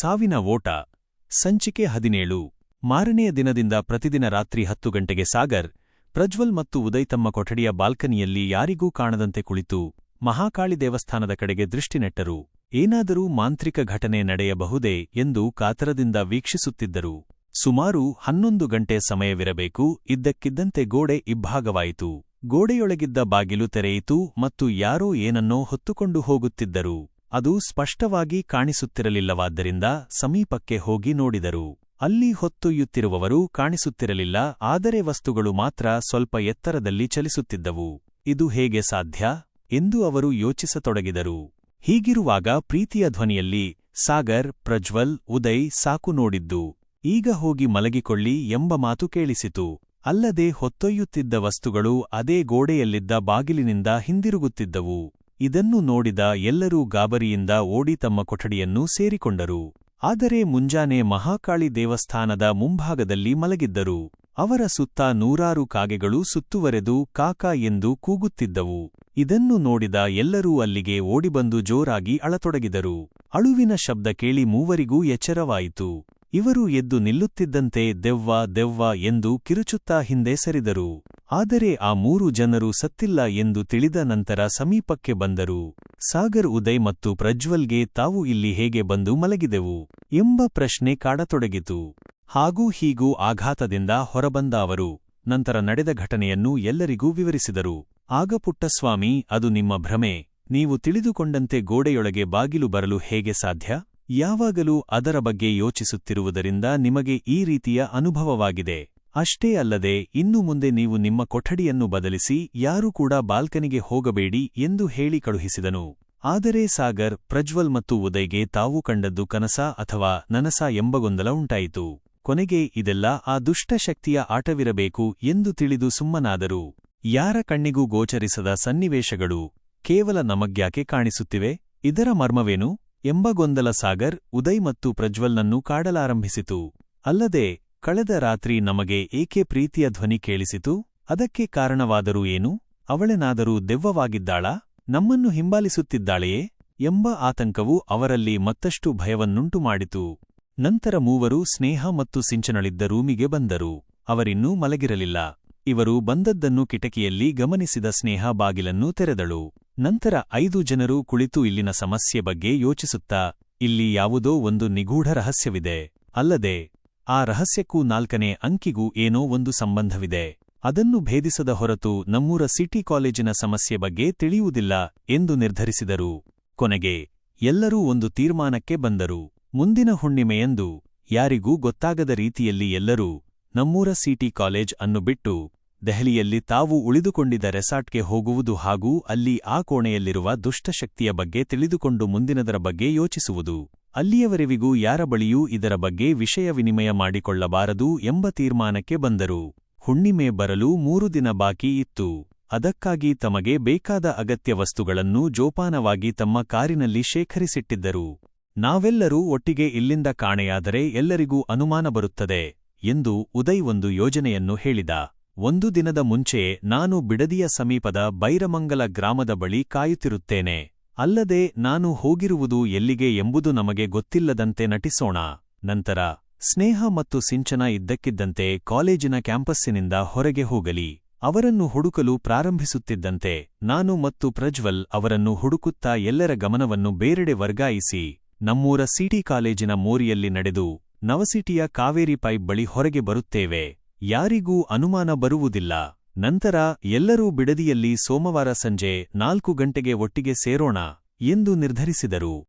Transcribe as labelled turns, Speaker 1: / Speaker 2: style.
Speaker 1: ಸಾವಿನ ಓಟ, ಸಂಚಿಕೆ ಹದಿನೇಳು. ಮಾರನೆಯ ದಿನದಿಂದ ಪ್ರತಿದಿನ ರಾತ್ರಿ ಹತ್ತು ಗಂಟೆಗೆ ಸಾಗರ್, ಪ್ರಜ್ವಲ್ ಮತ್ತು ಉದಯ್ ತಮ್ಮ ಕೊಠಡಿಯ ಬಾಲ್ಕನಿಯಲ್ಲಿ ಯಾರಿಗೂ ಕಾಣದಂತೆ ಕುಳಿತು ಮಹಾಕಾಳಿ ದೇವಸ್ಥಾನದ ಕಡೆಗೆ ದೃಷ್ಟಿ ನೆಟ್ಟರು. ಏನಾದರೂ ಮಾಂತ್ರಿಕ ಘಟನೆ ನಡೆಯಬಹುದೇ ಎಂದು ಕಾತರದಿಂದ ವೀಕ್ಷಿಸುತ್ತಿದ್ದರು. ಸುಮಾರು ಹನ್ನೊಂದು ಗಂಟೆ ಸಮಯವಿರಬೇಕು, ಇದ್ದಕ್ಕಿದ್ದಂತೆ ಗೋಡೆ ಇಬ್ಭಾಗವಾಯಿತು. ಗೋಡೆಯೊಳಗಿದ್ದ ಬಾಗಿಲು ತೆರೆಯಿತು ಮತ್ತು ಯಾರೋ ಏನನ್ನೋ ಹೊತ್ತುಕೊಂಡು ಹೋಗುತ್ತಿದ್ದರು. ಅದು ಸ್ಪಷ್ಟವಾಗಿ ಕಾಣಿಸುತ್ತಿರಲಿಲ್ಲವಾದ್ದರಿಂದ ಸಮೀಪಕ್ಕೆ ಹೋಗಿ ನೋಡಿದರು. ಅಲ್ಲಿ ಹೊತ್ತೊಯ್ಯುತ್ತಿರುವವರು ಕಾಣಿಸುತ್ತಿರಲಿಲ್ಲ, ಆದರೆ ವಸ್ತುಗಳು ಮಾತ್ರ ಸ್ವಲ್ಪ ಎತ್ತರದಲ್ಲಿ ಚಲಿಸುತ್ತಿದ್ದವು. ಇದು ಹೇಗೆ ಸಾಧ್ಯ? ಎಂದು ಅವರು ಯೋಚಿಸತೊಡಗಿದರು. ಹೀಗಿರುವಾಗ ಪ್ರೀತಿಯ ಧ್ವನಿಯಲ್ಲಿ, ಸಾಗರ್, ಪ್ರಜ್ವಲ್, ಉದಯ್ ಸಾಕು ನೋಡಿದ್ದು. ಈಗ ಹೋಗಿ ಮಲಗಿಕೊಳ್ಳಿ ಎಂಬ ಮಾತು ಕೇಳಿಸಿತು. ಅಲ್ಲದೆ ಹೊತ್ತೊಯ್ಯುತ್ತಿದ್ದ ವಸ್ತುಗಳು ಅದೇ ಗೋಡೆಯಲ್ಲಿದ್ದ ಬಾಗಿಲಿನಿಂದ ಹಿಂದಿರುಗುತ್ತಿದ್ದವು. ಇದನ್ನು ನೋಡಿದ ಎಲ್ಲರೂ ಗಾಬರಿಯಿಂದ ಓಡಿ ತಮ್ಮ ಕೊಠಡಿಯನ್ನು ಸೇರಿಕೊಂಡರು. ಆದರೆ ಮುಂಜಾನೆ ಮಹಾಕಾಳಿ ದೇವಸ್ಥಾನದ ಮುಂಭಾಗದಲ್ಲಿ ಮಲಗಿದ್ದರು. ಅವರ ಸುತ್ತ ನೂರಾರು ಕಾಗೆಗಳು ಸುತ್ತುವರೆದು ಕಾಕ ಎಂದು ಕೂಗುತ್ತಿದ್ದವು. ಇದನ್ನು ನೋಡಿದ ಎಲ್ಲರೂ ಅಲ್ಲಿಗೆ ಓಡಿಬಂದು ಜೋರಾಗಿ ಅಳತೊಡಗಿದರು. ಅಳುವಿನ ಶಬ್ದ ಕೇಳಿ ಮೂವರಿಗೂ ಎಚ್ಚರವಾಯಿತು. ಇವರು ಎದ್ದು ನಿಲ್ಲುತ್ತಿದ್ದಂತೆ ದೆವ್ವ ದೆವ್ವ ಎಂದು ಕಿರುಚುತ್ತಾ ಹಿಂದೆ ಸರಿದರು. ಆದರೆ ಆ ಮೂರು ಜನರು ಸತ್ತಿಲ್ಲ ಎಂದು ತಿಳಿದ ನಂತರ ಸಮೀಪಕ್ಕೆ ಬಂದರು. ಸಾಗರ್, ಉದಯ್ ಮತ್ತು ಪ್ರಜ್ವಲ್ಗೆ ತಾವು ಇಲ್ಲಿ ಹೇಗೆ ಬಂದು ಮಲಗಿದೆವು ಎಂಬ ಪ್ರಶ್ನೆ ಕಾಡತೊಡಗಿತು. ಹಾಗೂ ಹೀಗೂ ಆಘಾತದಿಂದ ಹೊರಬಂದ ಅವರು, ನಂತರ ನಡೆದ ಘಟನೆಯನ್ನು ಎಲ್ಲರಿಗೂ ವಿವರಿಸಿದರು. ಆಗ ಪುಟ್ಟಸ್ವಾಮಿ, ಅದು ನಿಮ್ಮ ಭ್ರಮೆ, ನೀವು ತಿಳಿದುಕೊಂಡಂತೆ ಗೋಡೆಯೊಳಗೆ ಬಾಗಿಲು ಬರಲು ಹೇಗೆ ಸಾಧ್ಯ? ಯಾವಾಗಲೂ ಅದರ ಬಗ್ಗೆ ಯೋಚಿಸುತ್ತಿರುವುದರಿಂದ ನಿಮಗೆ ಈ ರೀತಿಯ ಅನುಭವವಾಗಿದೆ. ಅಷ್ಟೇ ಅಲ್ಲದೆ, ಇನ್ನು ಮುಂದೆ ನೀವು ನಿಮ್ಮ ಕೊಠಡಿಯನ್ನು ಬದಲಿಸಿ, ಯಾರೂ ಕೂಡ ಬಾಲ್ಕನಿಗೆ ಹೋಗಬೇಡಿ ಎಂದು ಹೇಳಿ ಕಳುಹಿಸಿದನು. ಆದರೆ ಸಾಗರ್, ಪ್ರಜ್ವಲ್ ಮತ್ತು ಉದಯ್ಗೆ ತಾವು ಕಂಡದ್ದು ಕನಸ ಅಥವಾ ನನಸ ಎಂಬ ಗೊಂದಲ ಉಂಟಾಯಿತು. ಕೊನೆಗೆ ಇದೆಲ್ಲ ಆ ದುಷ್ಟಶಕ್ತಿಯ ಆಟವಿರಬೇಕು ಎಂದು ತಿಳಿದು ಸುಮ್ಮನಾದರು. ಯಾರ ಕಣ್ಣಿಗೂ ಗೋಚರಿಸದ ಸನ್ನಿವೇಶಗಳು ಕೇವಲ ನಮಗ್ಯಾಕೆ ಕಾಣಿಸುತ್ತಿವೆ? ಇದರ ಮರ್ಮವೇನು? ಎಂಬ ಗೊಂದಲ ಸಾಗರ್, ಉದಯ್ ಮತ್ತು ಪ್ರಜ್ವಲ್ನನ್ನು ಕಾಡಲಾರಂಭಿಸಿತು. ಅಲ್ಲದೆ ಕಳೆದ ರಾತ್ರಿ ನಮಗೆ ಏಕೆ ಪ್ರೀತಿಯ ಧ್ವನಿ ಕೇಳಿಸಿತು? ಅದಕ್ಕೆ ಕಾರಣವಾದರೂ ಏನು? ಅವಳೆನಾದರೂ ದೆವ್ವವಾಗಿದ್ದಾಳಾ? ನಮ್ಮನ್ನು ಹಿಂಬಾಲಿಸುತ್ತಿದ್ದಾಳೆಯೇ? ಎಂಬ ಆತಂಕವು ಅವರಲ್ಲಿ ಮತ್ತಷ್ಟು ಭಯವನ್ನುಂಟು ಮಾಡಿತು. ನಂತರ ಮೂವರು ಸ್ನೇಹ ಮತ್ತು ಸಿಂಚನಳಿದ್ದ ರೂಮಿಗೆ ಬಂದರು. ಅವರಿನ್ನೂ ಮಲಗಿರಲಿಲ್ಲ. ಇವರು ಬಂದದ್ದನ್ನು ಕಿಟಕಿಯಲ್ಲಿ ಗಮನಿಸಿದ ಸ್ನೇಹ ಬಾಗಿಲನ್ನು ತೆರೆದಳು. ನಂತರ ಐದು ಜನರು ಕುಳಿತು ಇಲ್ಲಿನ ಸಮಸ್ಯೆ ಬಗ್ಗೆ ಯೋಚಿಸುತ್ತಾ, ಇಲ್ಲಿ ಯಾವುದೋ ಒಂದು ನಿಗೂಢ ರಹಸ್ಯವಿದೆ. ಅಲ್ಲದೆ ಆ ರಹಸ್ಯಕ್ಕೂ ನಾಲ್ಕನೇ ಅಂಕಿಗೂ ಏನೋ ಒಂದು ಸಂಬಂಧವಿದೆ. ಅದನ್ನು ಭೇದಿಸದ ಹೊರತು ನಮ್ಮೂರ ಸಿಟಿ ಕಾಲೇಜಿನ ಸಮಸ್ಯೆ ಬಗ್ಗೆ ತಿಳಿಯುವುದಿಲ್ಲ ಎಂದು ನಿರ್ಧರಿಸಿದರು. ಕೊನೆಗೆ ಎಲ್ಲರೂ ಒಂದು ತೀರ್ಮಾನಕ್ಕೆ ಬಂದರು. ಮುಂದಿನ ಹುಣ್ಣಿಮೆಯಂದು ಯಾರಿಗೂ ಗೊತ್ತಾಗದ ರೀತಿಯಲ್ಲಿ ಎಲ್ಲರೂ ನಮ್ಮೂರ ಸಿಟಿ ಕಾಲೇಜ್ ಅನ್ನು ಬಿಟ್ಟು ದೆಹಲಿಯಲ್ಲಿ ತಾವು ಉಳಿದುಕೊಂಡಿದ್ದ ರೆಸಾರ್ಟ್ಗೆ ಹೋಗುವುದು ಹಾಗೂ ಅಲ್ಲಿ ಆ ಕೋಣೆಯಲ್ಲಿರುವ ದುಷ್ಟಶಕ್ತಿಯ ಬಗ್ಗೆ ತಿಳಿದುಕೊಂಡು ಮುಂದಿನದರ ಬಗ್ಗೆ ಯೋಚಿಸುವುದು. ಅಲ್ಲಿಯವರೆವಿಗೂ ಯಾರ ಬಳಿಯೂ ಇದರ ಬಗ್ಗೆ ವಿಷಯ ವಿನಿಮಯ ಮಾಡಿಕೊಳ್ಳಬಾರದು ಎಂಬ ತೀರ್ಮಾನಕ್ಕೆ ಬಂದರು. ಹುಣ್ಣಿಮೆ ಬರಲು ಮೂರು ದಿನ ಬಾಕಿ ಇತ್ತು. ಅದಕ್ಕಾಗಿ ತಮಗೆ ಬೇಕಾದ ಅಗತ್ಯ ವಸ್ತುಗಳನ್ನು ಜೋಪಾನವಾಗಿ ತಮ್ಮ ಕಾರಿನಲ್ಲಿ ಶೇಖರಿಸಿಟ್ಟಿದ್ದರು. ನಾವೆಲ್ಲರೂ ಒಟ್ಟಿಗೆ ಇಲ್ಲಿಂದ ಕಾಣೆಯಾದರೆ ಎಲ್ಲರಿಗೂ ಅನುಮಾನ ಬರುತ್ತದೆ ಎಂದು ಉದಯ್ ಒಂದು ಯೋಜನೆಯನ್ನು ಹೇಳಿದ. ಒಂದು ದಿನದ ಮುಂಚೆ ನಾನು ಬಿಡದಿಯ ಸಮೀಪದ ಬೈರಮಂಗಲ ಗ್ರಾಮದ ಬಳಿ ಕಾಯುತ್ತಿರುತ್ತೇನೆ. ಅಲ್ಲದೆ ನಾನು ಹೋಗಿರುವುದು ಎಲ್ಲಿಗೆ ಎಂಬುದು ನಮಗೆ ಗೊತ್ತಿಲ್ಲದಂತೆ ನಟಿಸೋಣ. ನಂತರ, ಸ್ನೇಹ ಮತ್ತು ಸಿಂಚನ ಇದ್ದಕ್ಕಿದ್ದಂತೆ ಕಾಲೇಜಿನ ಕ್ಯಾಂಪಸ್ಸಿನಿಂದ ಹೊರಗೆ ಹೋಗಲಿ. ಅವರನ್ನು ಹುಡುಕಲು ಪ್ರಾರಂಭಿಸುತ್ತಿದ್ದಂತೆ, ನಾನು ಮತ್ತು ಪ್ರಜ್ವಲ್ ಅವರನ್ನು ಹುಡುಕುತ್ತಾ ಎಲ್ಲರ ಗಮನವನ್ನು ಬೇರೆಡೆ ವರ್ಗಾಯಿಸಿ, ನಮ್ಮೂರ ಸಿಟಿ ಕಾಲೇಜಿನ ಮೋರಿಯಲ್ಲಿ ನಡೆದು, ನವಸಿಟಿಯ ಕಾವೇರಿ ಪೈಪ್ ಬಳಿ ಹೊರಗೆ ಬರುತ್ತೇವೆ. ಯಾರಿಗೂ ಅನುಮಾನ ಬರುವುದಿಲ್ಲ. ನಂತರ ಎಲ್ಲರೂ ಬಿಡದಿಯಲ್ಲಿ ಸೋಮವಾರ ಸಂಜೆ ನಾಲ್ಕು ಗಂಟೆಗೆ ಒಟ್ಟಿಗೆ ಸೇರೋಣ ಎಂದು ನಿರ್ಧರಿಸಿದರು.